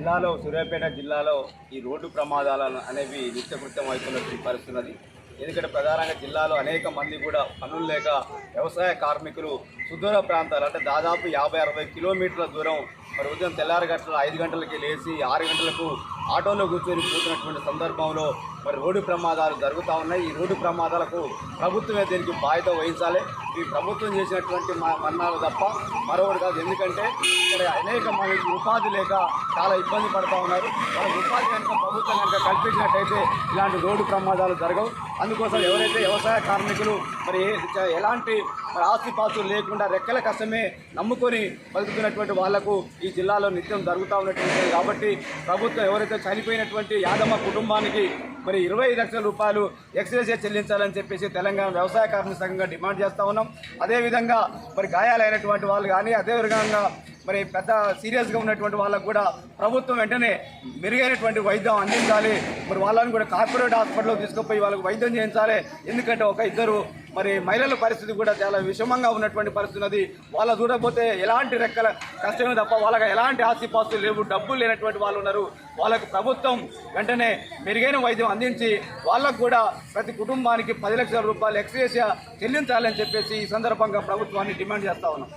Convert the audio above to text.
జిల్లాలో సూర్యాపేట జిల్లాలో ఈ రోడ్డు ప్రమాదాలను అనేవి నిత్యకృత్యం అవుతున్నటువంటి పరిస్థితి ఎందుకంటే ప్రధానంగా జిల్లాలో అనేక మంది కూడా పనులు లేక వ్యవసాయ కార్మికులు సుదూర ప్రాంతాలు అంటే దాదాపు యాభై అరవై కిలోమీటర్ల దూరం మరి ఉదయం తెల్లారి గంటల ఐదు గంటలకి లేచి ఆరు గంటలకు ఆటోలో కూర్చొని కూర్చున్నటువంటి సందర్భంలో మరి రోడ్డు ప్రమాదాలు జరుగుతూ ఉన్నాయి. ఈ రోడ్డు ప్రమాదాలకు ప్రభుత్వమే దీనికి బాధ్యత వహించాలి. ఈ ప్రభుత్వం చేసినటువంటి మ- మరణాలు తప్ప మరొకటి కాదు. ఎందుకంటే ఇక్కడ అనేక మంది ఉపాధి లేక చాలా ఇబ్బంది పడుతూ ఉన్నారు. వాళ్ళకి ఉపాధి కనుక ప్రభుత్వం కనుక కల్పించినట్టయితే ఇలాంటి రోడ్డు ప్రమాదాలు జరగవు. అందుకోసం ఎవరైతే వ్యవసాయ కార్మికులు మరి ఏ- ఎలాంటి మరి ఆస్తిపాస్తులు లేకుండా రెక్కల కష్టమే నమ్ముకొని బతుకుతున్నటువంటి వాళ్ళకు ఈ జిల్లాలో నిత్యం జరుగుతూ ఉన్నటువంటి కాబట్టి ప్రభుత్వం ఎవరైతే చనిపోయినటువంటి యాదమ్మ కుటుంబానికి మరి ఇరవై లక్షల రూపాయలు ఎక్స్రేస్ చెల్లించాలని చెప్పేసి తెలంగాణ వ్యవసాయ కార్మిక సంఘంగా డిమాండ్ చేస్తూ ఉన్నాం అదేవిధంగా మరి గాయాలైనటువంటి వాళ్ళు కానీ అదేవిధంగా మరి పెద్ద సీరియస్గా ఉన్నటువంటి వాళ్ళకు కూడా ప్రభుత్వం వెంటనే మెరుగైనటువంటి వైద్యం అందించాలి. మరి వాళ్ళని కూడా కార్పొరేట్ హాస్పిటల్లో తీసుకుపోయి వాళ్ళకి వైద్యం చేయించాలి. ఎందుకంటే ఒక ఇద్దరు మరి మహిళల పరిస్థితి కూడా చాలా విషమంగా ఉన్నటువంటి పరిస్థితి ఉన్నది. వాళ్ళ చూడకపోతే ఎలాంటి రెక్కల కష్టమే తప్ప వాళ్ళకి ఎలాంటి ఆస్తిపాస్తులు లేవు డబ్బులు లేనటువంటి వాళ్ళు ఉన్నారు. వాళ్ళకు ప్రభుత్వం వెంటనే మెరుగైన వైద్యం అందించి వాళ్ళకు కూడా ప్రతి కుటుంబానికి పది లక్షల రూపాయలు ఎక్స్గ్రేషియా చెల్లించాలని చెప్పేసి ఈ సందర్భంగా ప్రభుత్వాన్ని డిమాండ్ చేస్తా ఉన్నాం.